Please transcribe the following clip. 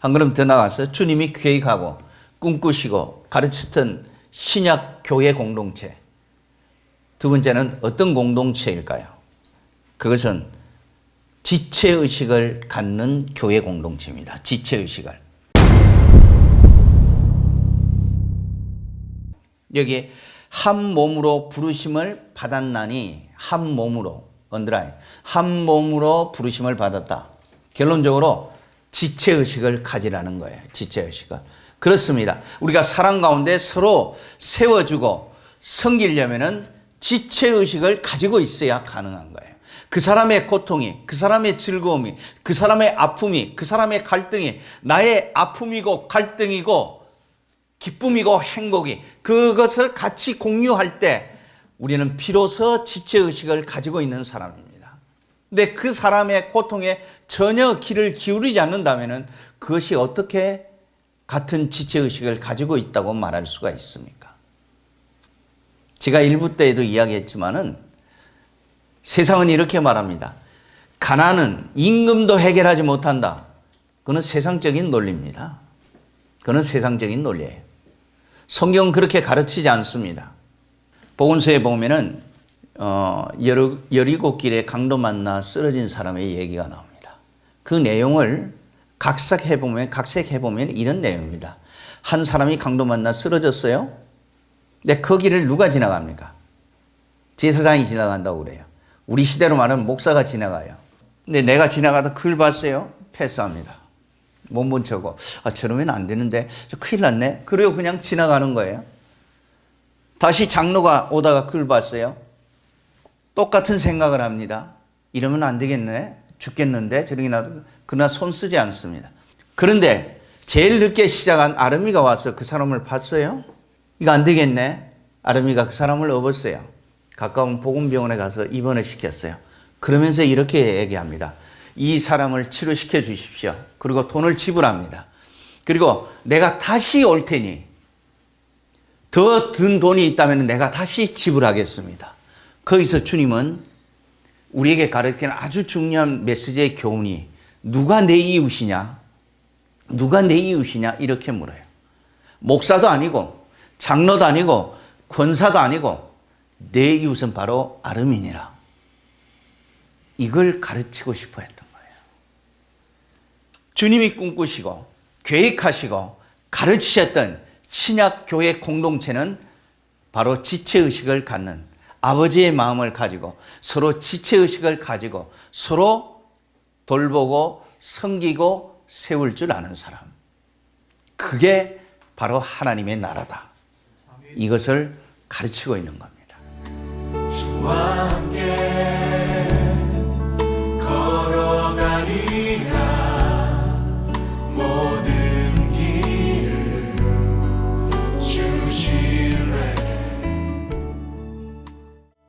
한 걸음 더 나가서 주님이 계획하고 꿈꾸시고 가르쳤던 신약 교회 공동체. 두 번째는 어떤 공동체일까요? 그것은 지체의식을 갖는 교회 공동체입니다. 지체의식을. 여기 한 몸으로 부르심을 받았나니 한 몸으로 언드라인 한 몸으로 부르심을 받았다. 결론적으로 지체 의식을 가지라는 거예요. 지체 의식을. 그렇습니다. 우리가 사랑 가운데 서로 세워주고 섬기려면은 지체 의식을 가지고 있어야 가능한 거예요. 그 사람의 고통이, 그 사람의 즐거움이, 그 사람의 아픔이, 그 사람의 갈등이 나의 아픔이고 갈등이고 기쁨이고 행복이 그것을 같이 공유할 때 우리는 비로소 지체의식을 가지고 있는 사람입니다. 근데 그 사람의 고통에 전혀 귀를 기울이지 않는다면 그것이 어떻게 같은 지체의식을 가지고 있다고 말할 수가 있습니까? 제가 일부 때에도 이야기했지만은 세상은 이렇게 말합니다. 가난은 임금도 해결하지 못한다. 그는 세상적인 논리입니다. 그는 세상적인 논리예요. 성경은 그렇게 가르치지 않습니다. 복음서에 보면은 어, 여리고 길에 강도 만나 쓰러진 사람의 얘기가 나옵니다. 그 내용을 각색해 보면 각색해 보면 이런 내용입니다. 한 사람이 강도 만나 쓰러졌어요. 근데 그 길을 누가 지나갑니까? 제사장이 지나간다고 그래요. 우리 시대로 말하면 목사가 지나가요. 근데 내가 지나가다 그걸 봤어요. 패스합니다. 못 본 척고 아 저러면 안 되는데 저 큰일 났네. 그리고 그냥 지나가는 거예요. 다시 장로가 오다가 그걸 봤어요. 똑같은 생각을 합니다. 이러면 안 되겠네. 죽겠는데 저렇게 놔도 그러나 손 쓰지 않습니다. 그런데 제일 늦게 시작한 아름이가 와서 그 사람을 봤어요. 이거 안 되겠네. 아름이가 그 사람을 업었어요. 가까운 보건병원에 가서 입원을 시켰어요. 그러면서 이렇게 얘기합니다. 이 사람을 치료시켜 주십시오. 그리고 돈을 지불합니다. 그리고 내가 다시 올 테니 더 든 돈이 있다면 내가 다시 지불하겠습니다. 거기서 주님은 우리에게 가르치는 아주 중요한 메시지의 교훈이 누가 내 이웃이냐? 누가 내 이웃이냐? 이렇게 물어요. 목사도 아니고 장로도 아니고 권사도 아니고 내 이웃은 바로 아르민이라. 이걸 가르치고 싶어 했던 거예요. 주님이 꿈꾸시고 계획하시고 가르치셨던 신약 교회 공동체는 바로 지체의식을 갖는 아버지의 마음을 가지고 서로 지체의식을 가지고 서로 돌보고 섬기고 세울 줄 아는 사람. 그게 바로 하나님의 나라다. 이것을 가르치고 있는 겁니다.